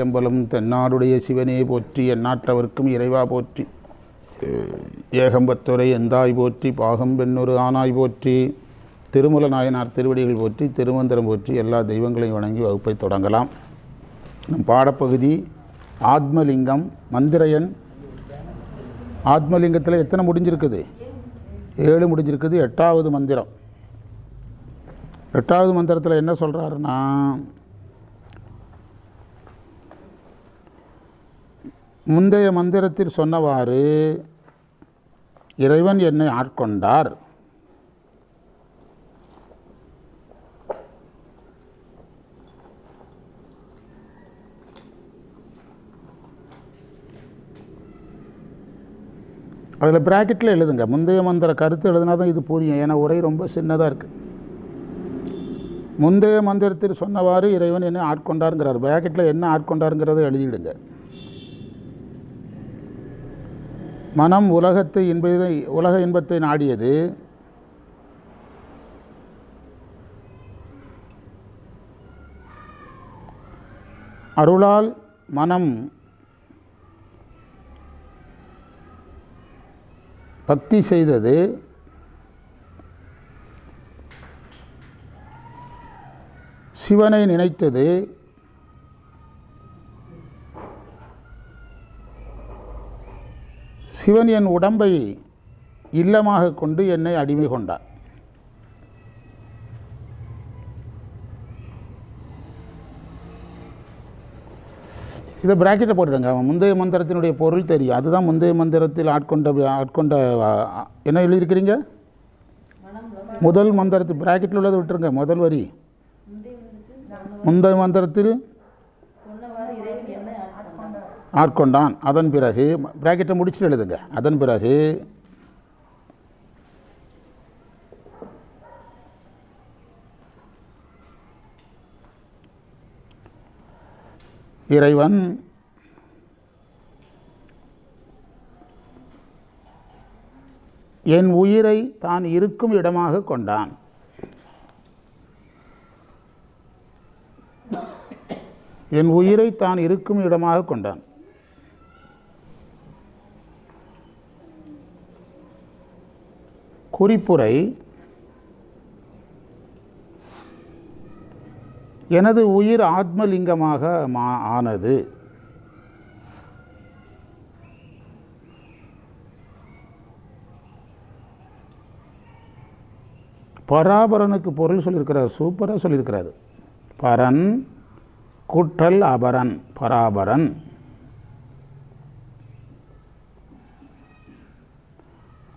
Emblem தென்னாடுடைய சிவனே போற்றி எந்நாட்டவர்க்கும் இறைவா போற்றி. ஏகம்பத்துரை எந்தாய் போற்றி பாகம் பெண்ணொரு ஆனாய் போற்றி. திருமல நாயனார் திருவடிகள் போற்றி திருமந்திரம் போற்றி எல்லா தெய்வங்களையும் வணங்கி வகுப்பை தொடங்கலாம். நம் பாடப்பகுதி ஆத்மலிங்கம் மந்திர ஆத்மலிங்கத்தில் எத்தனை முடிஞ்சிருக்குது? ஏழு முடிஞ்சிருக்குது எட்டாவது மந்திரம். எட்டாவது மந்திரத்தில் என்ன சொல்கிறாருன்னா முந்தைய மந்திரத்தில் சொன்னவாறு இறைவன் என்னை ஆட்கொண்டார். அதில் ப்ராக்கெட்டில் எழுதுங்க. முந்தைய மந்திர கருத்து எழுதுனா தான் இது புரியும். ஏன்னா உரை ரொம்ப சின்னதாக இருக்குது முந்தைய மந்திரத்தில் சொன்னவாறு இறைவன் என்னை ஆட்கொண்டாருங்கிறார். ப்ராக்கெட்டில் என்ன ஆட்கொண்டாருங்கிறத எழுதிடுங்க. மனம் உலகத்தை இன்பதை உலக இன்பத்தை நாடியது. அருளால் மனம் பக்தி செய்தது. சிவனை நினைத்தது. சிவன் என் உடம்பை இல்லமாக கொண்டு என்னை அடிமை கொண்டார். இதை பிராக்கெட்டை போட்டுடுங்க அவன் முந்தைய மந்திரத்தினுடைய பொருள் தெரியும். அதுதான் முந்தைய மந்திரத்தில் ஆட்கொண்ட ஆட்கொண்ட என்ன எழுதியிருக்கிறீங்க? முதல் மந்திரத்தில் பிராக்கெட்டில் உள்ளதை விட்டுருங்க. முதல் வரி. முந்தைய மந்திரத்தில் சொன்னவாறு இறைவன் என்னை ஆட்கொண்டார் ஆட்கொண்டான் அதன் பிறகு பிராக்கெட்டை முடிச்சுட்டு எழுதுங்க. அதன் பிறகு இறைவன் என் உயிரை தான் இருக்கும் இடமாக கொண்டான். என் உயிரை தான் இருக்கும் இடமாக கொண்டான். குறிப்புரை எனது உயிர் ஆத்மலிங்கமாக மா ஆனது. பராபரனுக்கு பொருள் சொல்லியிருக்கிறார் சூப்பராக சொல்லியிருக்கிறாரு. பரன் குற்றல் அபரன் பராபரன்.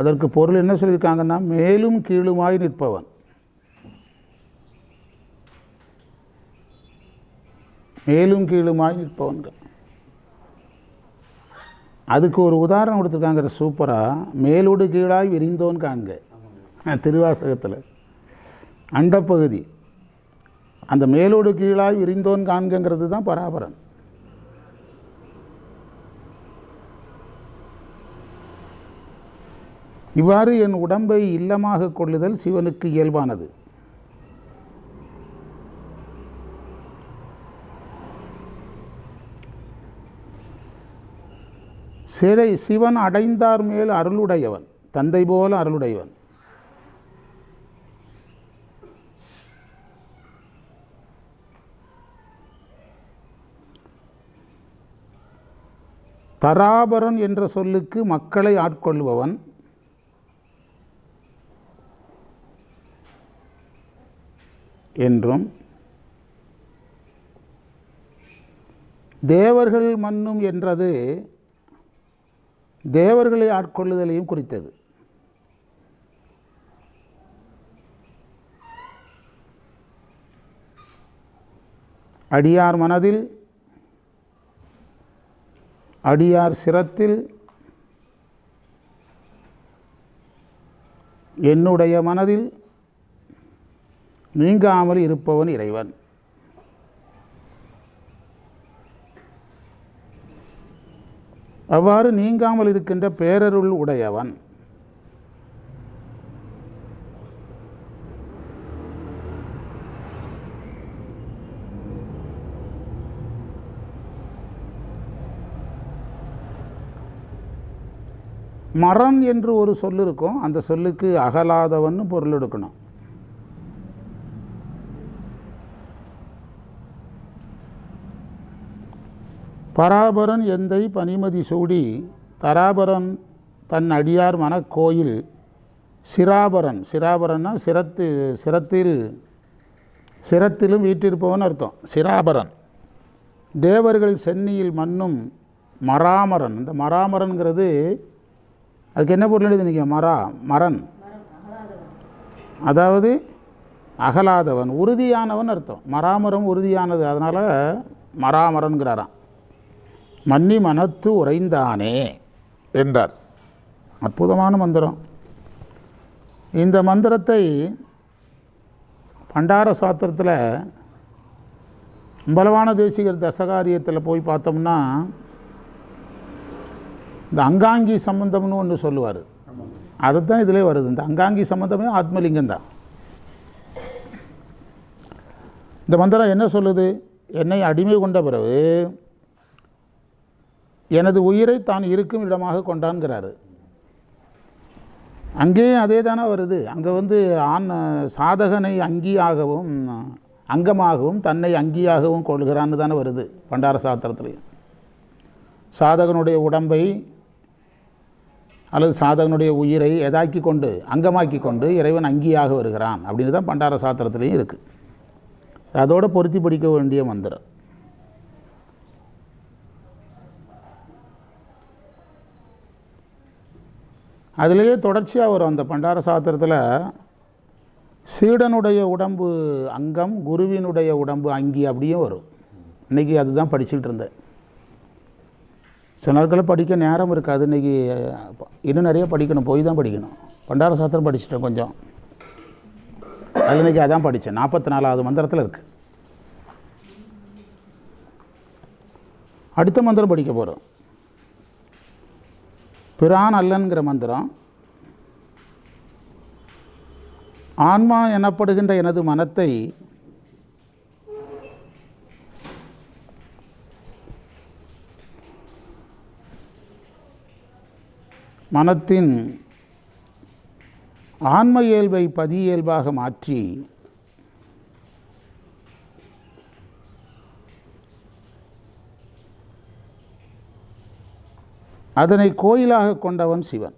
அதற்கு பொருள் என்ன சொல்லியிருக்காங்கன்னா மேலும் கீழுமாய் நிற்பவன். மேலும் கீழுமாய் நிற்பவன்கள். அதுக்கு ஒரு உதாரணம் கொடுத்துருக்காங்க சூப்பராக மேலோடு கீழாய் விரிந்தோன் காண்க. திருவாசகத்தில். அண்டப்பகுதி. அந்த மேலோடு கீழாய் விரிந்தோன் காண்கங்கிறது தான் பராபரன். இவ்வாறு என் உடம்பை இல்லமாக கொள்ளுதல் சிவனுக்கு இயல்பானது. சிலை சிவன் அடைந்தார் மேல் அருளுடையவன் தந்தை போல அருளுடையவன். தராபரன் என்ற சொல்லுக்கு மக்களை ஆட்கொள்பவன் என்றும் தேவர்கள் மன்னும் என்றது தேவர்களை ஆட்கொள்ளுதலையும் குறித்தது. அடியார் மனதில் அடியார் சிரத்தில் என்னுடைய மனதில் நீங்காமல் இருப்பவன் இறைவன். அவ்வாறு நீங்காமல் இருக்கின்ற பேரருள் உடையவன். மரம் என்று ஒரு சொல்லு இருக்கும் அந்த சொல்லுக்கு அகலாதவன் பொருள் எடுக்கணும். பராபரன் எந்தை பனிமதி சூடி தராபரன் தன் அடியார் மனக்கோயில் சிராபரன். சிராபரன்னா சிரத்து சிரத்தில் சிரத்திலும் வீற்றிருப்பவன் அர்த்தம். சிராபரன். தேவர்கள் சென்னியில் மண்ணும் மராமரன். இந்த மராமரன்கிறது அதுக்கு என்ன பொருள் எழுதுனீங்க மரா மரன். அதாவது அகலாதவன் உறுதியானவன் அர்த்தம். மராமரம் உறுதியானது அதனால் மராமரன்கிறாராம். மன்னி மனத்து உறைந்தானே. என்றார். அற்புதமான மந்திரம். இந்த மந்திரத்தை பண்டார சாத்திரத்தில் பலவான தேசிகர் தசகாரியத்தில் போய் பார்த்தோம்னா இந்த அங்காங்கி சம்பந்தம்னு ஒன்று சொல்லுவார். அதுதான் இதிலே வருது. இந்த அங்காங்கி சம்பந்தமே ஆத்மலிங்கம் தான். இந்த மந்திரம் என்ன சொல்லுது? என்னை அடிமை கொண்ட பிறகு எனது உயிரை தான் இருக்கும் இடமாக கொண்டான்கிறாரு. அங்கேயும் அதே தானே வருது. அங்கே வந்து ஆண் சாதகனை அங்கியாகவும் அங்கமாகவும் தன்னை அங்கியாகவும் கொள்கிறான்னு தானே வருது பண்டார சாஸ்திரத்துலேயும் சாதகனுடைய உடம்பை அல்லது சாதகனுடைய உயிரை எதாக்கி கொண்டு அங்கமாக்கி கொண்டு இறைவன் அங்கியாக வருகிறான். அப்படின்னு தான் பண்டார சாத்திரத்துலேயும் இருக்குது அதோடு பொருத்தி பிடிக்க வேண்டிய மந்திரம். அதுலேயே தொடர்ச்சியாக வரும் அந்த பண்டார சாத்திரத்தில். சீடனுடைய உடம்பு அங்கம் குருவினுடைய உடம்பு அங்கி அப்படியும் வரும். இன்றைக்கி அதுதான் படிச்சுக்கிட்டு இருந்தேன். சில நாட்களில் படிக்க நேரம் இருக்காது. இன்றைக்கி இன்னும் நிறைய படிக்கணும். போய் தான் படிக்கணும். பண்டார சாத்திரம் படிச்சிட்டேன் கொஞ்சம். அதில் இன்றைக்கி அதான் படித்தேன் நாற்பத்தி நாலாவது மந்திரத்தில் இருக்குது அடுத்த மந்திரம் படிக்க போகிறோம் பிரான் அல்லன்கிற மந்திரம். ஆன்மா எனப்படுகின்ற எனது மனத்தை மனத்தின் ஆன்ம இயல்பை பதியியல்பாக மாற்றி அதனை கோயிலாக கொண்டவன் சிவன்.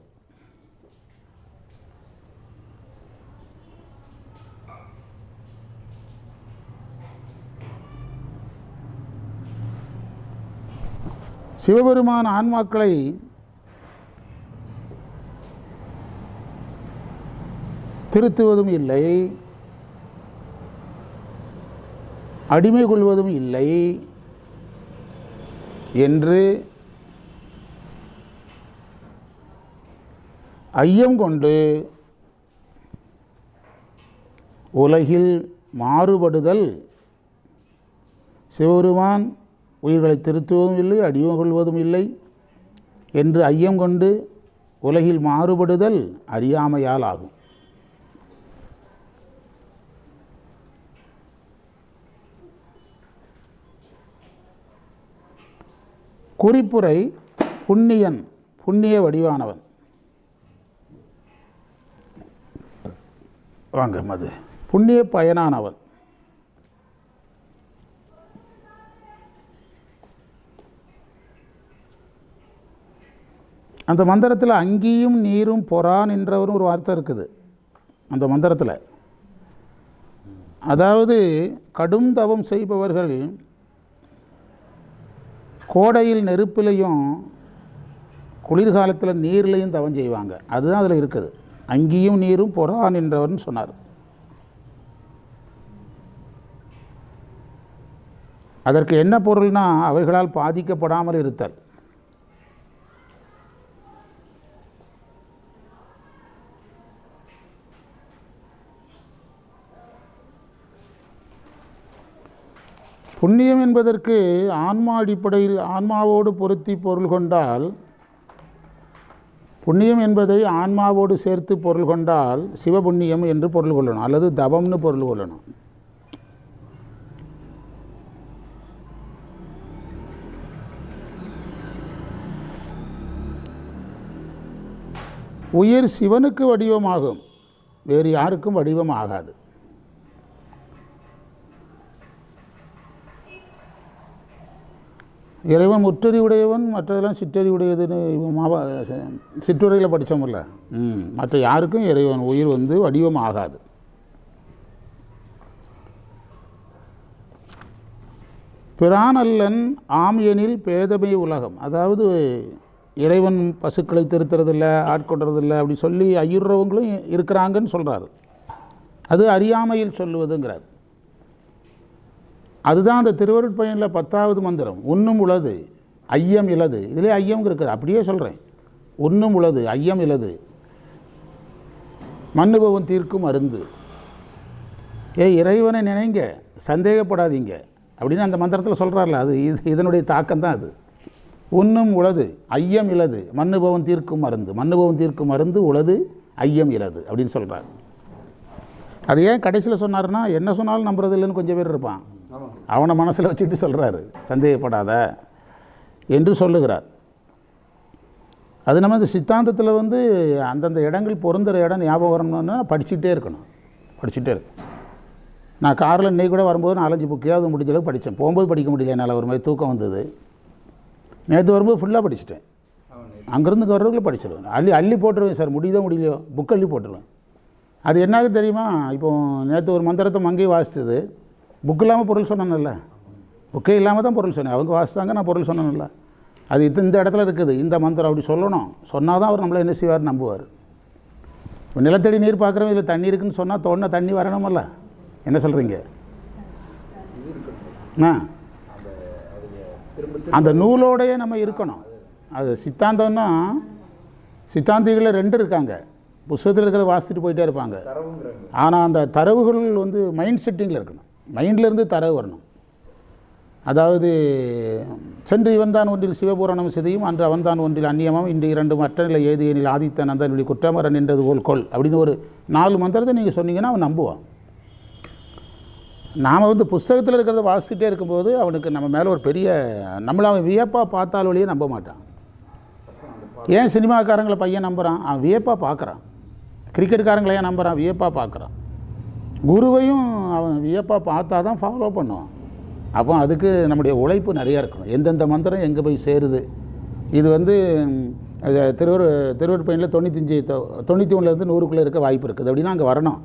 சிவபெருமான் ஆன்மாக்களை திருத்துவதும் இல்லை அடிமை கொள்வதும் இல்லை என்று ஐயம் கொண்டு உலகில் மாறுபடுதல். சிவபெருமான் உயிர்களை திருத்துவதும் இல்லை அடிமை கொள்வதும் இல்லை என்று ஐயம் கொண்டு உலகில் மாறுபடுதல் அறியாமையால் ஆகும். குறிப்புரை புண்ணியன் புண்ணிய வடிவானவன். வாங்க. மது புண்ணிய பயனானவன். அந்த மந்திரத்தில் அங்கியும் நீரும் பொறான் என்றவரும் ஒரு வார்த்தை இருக்குது. அந்த மந்திரத்தில். அதாவது கடும் தவம் செய்பவர்கள் கோடையில் நெருப்பிலையும் குளிர்காலத்தில் நீர்லையும் தவம் செய்வாங்க. அதுதான் அதில் இருக்குது. அங்கேயும் நீரும் பொறான் என்றவர்னு சொன்னார். அதற்கு என்ன பொருள்னா அவைகளால் பாதிக்கப்படாமல் இருத்தல். புண்ணியம் என்பதற்கு ஆன்மா அடிப்படையில் ஆன்மாவோடு பொருத்தி பொருள் கொண்டால் புண்ணியம் என்பதை ஆன்மாவோடு சேர்த்து பொருள் கொண்டால் சிவபுண்ணியம் என்று பொருள் கொள்ளணும் அல்லது தவம்னு பொருள் கொள்ளணும். உயிர் சிவனுக்கு வடிவமாகும் வேறு யாருக்கும் வடிவம் ஆகாது இறைவன் முற்றறி உடையவன் மற்றதெல்லாம் சிற்றறி உடையதுன்னு மாவா சிற்றுரையில் படித்தோம்ல ம் மற்ற யாருக்கும் இறைவன் உயிர் வந்து வடிவம் ஆகாது பிரானல்லன் ஆமியனில் பேதமை உலகம். அதாவது இறைவன் பசுக்களை திருத்துறதில்ல ஆட்கொண்டுறதில்ல அப்படி சொல்லி ஐயுறவங்களும் இருக்கிறாங்கன்னு சொல்கிறாரு அது அறியாமையில் சொல்லுவதுங்கிறார். அதுதான் அந்த திருவருட்பயனில் பத்தாவது மந்திரம். ஒன்றும் உளது ஐயம் இலது இதிலே ஐயம் இருக்குது. அப்படியே சொல்கிறேன் ஒன்றும் உளது ஐயம் இலது மன்னுபவன் தீர்க்கும் அருந்து. ஏ இறைவனை நினைங்க சந்தேகப்படாதீங்க. அப்படின்னு அந்த மந்திரத்தில் சொல்கிறார்ல அது இது இதனுடைய தாக்கம் தான் அது. ஒன்றும் உளது ஐயம் இலது மன்னுபவன் தீர்க்கும் மருந்து மன்னுபவன் தீர்க்கும் மருந்து உளது ஐயம் இலது அப்படின்னு சொல்கிறார் அது ஏன் கடைசியில் சொன்னாருன்னா என்ன சொன்னாலும் நம்புறது இல்லைன்னு கொஞ்சம் பேர் இருப்பான். அவனை மனசில் வச்சுட்டு சொல்கிறாரு சந்தேகப்படாத என்று சொல்லுகிறார். அது நம்ம இந்த சித்தாந்தத்தில் வந்து அந்தந்த இடங்கள் பொருந்துகிற இடம் ஞாபகம் வரணும்னா படிச்சுட்டே இருக்கணும். படிச்சுட்டே இருக்கும் நான் காரில் இன்றைக்கி கூட வரும்போது நாலஞ்சு புக்கையாவது முடிஞ்ச அளவுக்கு படித்தேன் போகும்போது படிக்க முடியல என்னால் ஒரு மாதிரி தூக்கம் வந்தது. நேற்று வரும்போது ஃபுல்லாக படிச்சிட்டேன். அங்கேருந்து இங்கே வர்றதுக்குள்ள படிச்சிடுவேன் அள்ளி அள்ளி போட்டுருவேன் சார். முடியுதோ முடியலையோ புக் அள்ளி போட்டுருவேன். அது என்னாக தெரியுமா? இப்போ நேற்று ஒரு மந்திரத்தை மங்கை வாசித்தது. புக் இல்லாமல் பொருள் சொன்னேன்ல. புக்கே இல்லாமல் தான் பொருள் சொன்னேன். அவங்க வாசித்தாங்க நான் பொருள் சொன்னேன்ல. அது இது இந்த இடத்துல இருக்குது. இந்த மந்திரம் அப்படி சொல்லணும். சொன்னால் தான் அவர் நம்மளை என்ன செய்வார்? நம்புவார். இப்போ நிலத்தடி நீர் பார்க்குறவங்க இதில் தண்ணி இருக்குன்னு சொன்னால் தோணுன தண்ணி வரணுமல்ல? என்ன சொல்கிறீங்க ஆ. அந்த நூலோடையே நம்ம இருக்கணும். அது சித்தாந்தம்னா சித்தாந்திகளில் ரெண்டு இருக்காங்க. புஸ்தகத்தில் இருக்கிறத வாசித்துட்டு போயிட்டே இருப்பாங்க. ஆனால் அந்த தரவுகள் வந்து மைண்ட் செட்டிங்கில் இருக்கணும். மைண்ட்லேருந்து தரவு வரணும். அதாவது சென்று இவன்தான் ஒன்றில் சிவபுராணம் சிதையும் அன்று அவன்தான் ஒன்றில் அந்நியமும். இன்று இரண்டு மற்ற நிலை ஏது ஆதித்த ஆதித்தன் அந்த குற்றமரன் என்றது போல் கொள் அப்படின்னு ஒரு நாலு மந்திரத்தை நீங்கள் சொன்னீங்கன்னா அவன் நம்புவான். நாம் வந்து புஸ்தகத்தில் இருக்கிறத வாசிச்சுட்டே இருக்கும்போது அவனுக்கு நம்ம மேலே ஒரு பெரிய நம்மளை அவன் வியப்பாக பார்த்தால் வழியே நம்ப மாட்டான். ஏன் சினிமாக்காரங்களை பையன் நம்புகிறான் அவன் வியப்பாக பார்க்குறான். கிரிக்கெட்காரங்களை ஏன் நம்புகிறான் வியப்பாக பார்க்குறான். குருவையும் அவன் வியப்பாக பார்த்தா தான் ஃபாலோ பண்ணுவான். அப்போ அதுக்கு நம்முடைய உழைப்பு நிறையா இருக்கணும். எந்தெந்த மந்திரம் எங்கே போய் சேருது? இது வந்து ம், அது திருவரு தொண்ணூத்தஞ்சு தொ- தொண்ணூற்றி ஒன்றுலேருந்து நூறுக்குள்ளே இருக்க வாய்ப்பு இருக்குது. அப்படின்னா அங்கே வரணும்.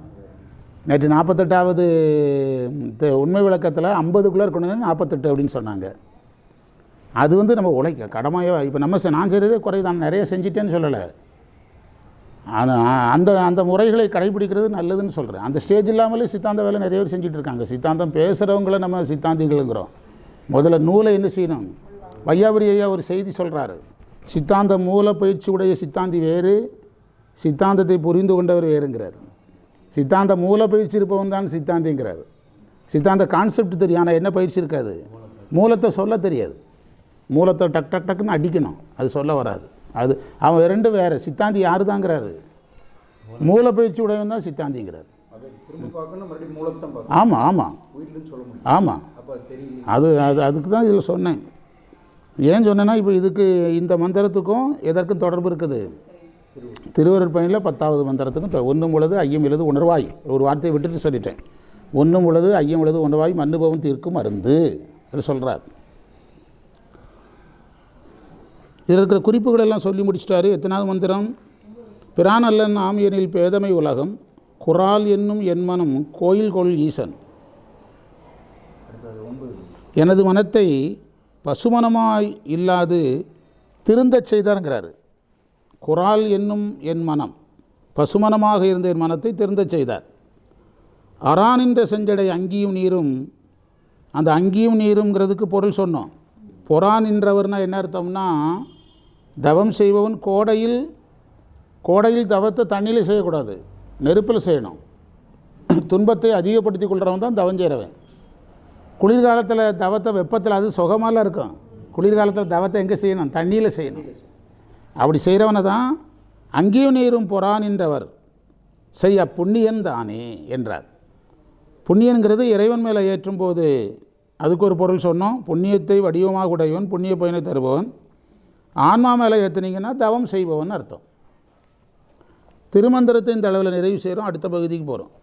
நேற்று நாற்பத்தெட்டாவது உண்மை விளக்கத்தில் ஐம்பதுக்குள்ளே இருக்கணும்னு நாற்பத்தெட்டு அப்படின்னு சொன்னாங்க. அது வந்து நம்ம உழைக்க கடமையாக இப்போ நம்ம செ- நான் செய்கிறதே குறை தான் நிறைய செஞ்சிட்டேன்னு சொல்லலை. அந்த அந்த முறைகளை கடைபிடிக்கிறது நல்லதுன்னு சொல்கிறேன் அந்த ஸ்டேஜ் இல்லாமலே சித்தாந்த வேலை நிறைய பேர் செஞ்சுட்டு இருக்காங்க. சித்தாந்தம் பேசுகிறவங்கள நம்ம சித்தாந்திகளுங்கிறோம். முதல்ல நூலை என்ன செய்யணும்? வையாபுரி ஐயா ஒரு செய்தி சொல்கிறாரு சித்தாந்த மூல பயிற்சி உடைய சித்தாந்தி வேறு சித்தாந்தத்தை புரிந்து கொண்டவர் வேறுங்கிறார். சித்தாந்த மூல பயிற்சி இருப்பவன் தான் சித்தாந்திங்கிறார். சித்தாந்த கான்செப்ட் தெரியும் ஆனால் என்ன பயிற்சி இருக்காது? மூலத்தை சொல்ல தெரியாது. மூலத்தை டக் டக் டக்குன்னு அடிக்கணும். அது சொல்ல வராது. அது அவன் ரெண்டு வேறு சித்தாந்தி யாரு தாங்கிறாரு மூல பயிற்சி உடையவன் தான் சித்தாந்திங்கிறார். ஆமாம் ஆமாம் ஆமாம் அது அது அதுக்கு தான் இதில் சொன்னேன். ஏன் சொன்னேன்னா இப்போ இதுக்கு இந்த மந்திரத்துக்கும் எதற்கும் தொடர்பு இருக்குது? திருவருட்பயனில் பத்தாவது மந்திரத்துக்கும் ஒன்றும் உள்ளது ஐயம் எழுது உணர்வாய். ஒரு வார்த்தையை விட்டுட்டு சொல்லிட்டேன். ஒன்றும் உள்ளது ஐயம் உள்ளது உணர்வாய் மன்னுபவம் தீர்க்கும் மருந்து என்று சொல்கிறார் இதில் இருக்கிற குறிப்புகள் எல்லாம் சொல்லி முடிச்சிட்டாரு. எத்தனாவது மந்திரம்? பிரானல்லன் ஆமியனில் பேதமை உலகம் குரால் என்னும் என் மனம் கோயில் கொள் ஈசன். எனது மனத்தை பசுமனமாய் இல்லாது திருந்தச் செய்தாருங்கிறாரு. குரால் என்னும் என் மனம் பசுமனமாக இருந்த என் மனத்தை திருந்தச் செய்தார். அரானின்ற செஞ்சடை அங்கியும் நீரும் அந்த அங்கியும் நீருங்கிறதுக்கு பொருள் சொன்னோம். பொறான் என்றவர்னால் என்ன அர்த்தம்னா தவம் செய்பவன் கோடையில் கோடையில் தவத்தை தண்ணியில் செய்யக்கூடாது. நெருப்பில் செய்யணும். துன்பத்தை அதிகப்படுத்தி கொள்கிறவன் தான் தவம் செய்கிறவன் குளிர்காலத்தில் தவத்தை வெப்பத்தில் அது சுகமாலாம் இருக்கும். குளிர்காலத்தில் தவத்தை எங்கே செய்யணும்? தண்ணியில் செய்யணும். அப்படி செய்கிறவனை தான் அங்கேயும் நீரும் பொறான் என்றவர் செய்ய புண்ணியன் தானே என்றார். புண்ணியன்கிறது இறைவன் மேலே ஏற்றும் போது அதுக்கு ஒரு பொருள் சொன்னோம். புண்ணியத்தை வடிவமாக உடையவன் புண்ணிய பயனை தருபவன். ஆன்மா மேலே ஏற்றுனீங்கன்னா தவம் செய்பவன் அர்த்தம். திருமந்திரத்தை இந்த அளவில் நிறைவு செய்கிறோம் அடுத்த பகுதிக்கு போகிறோம்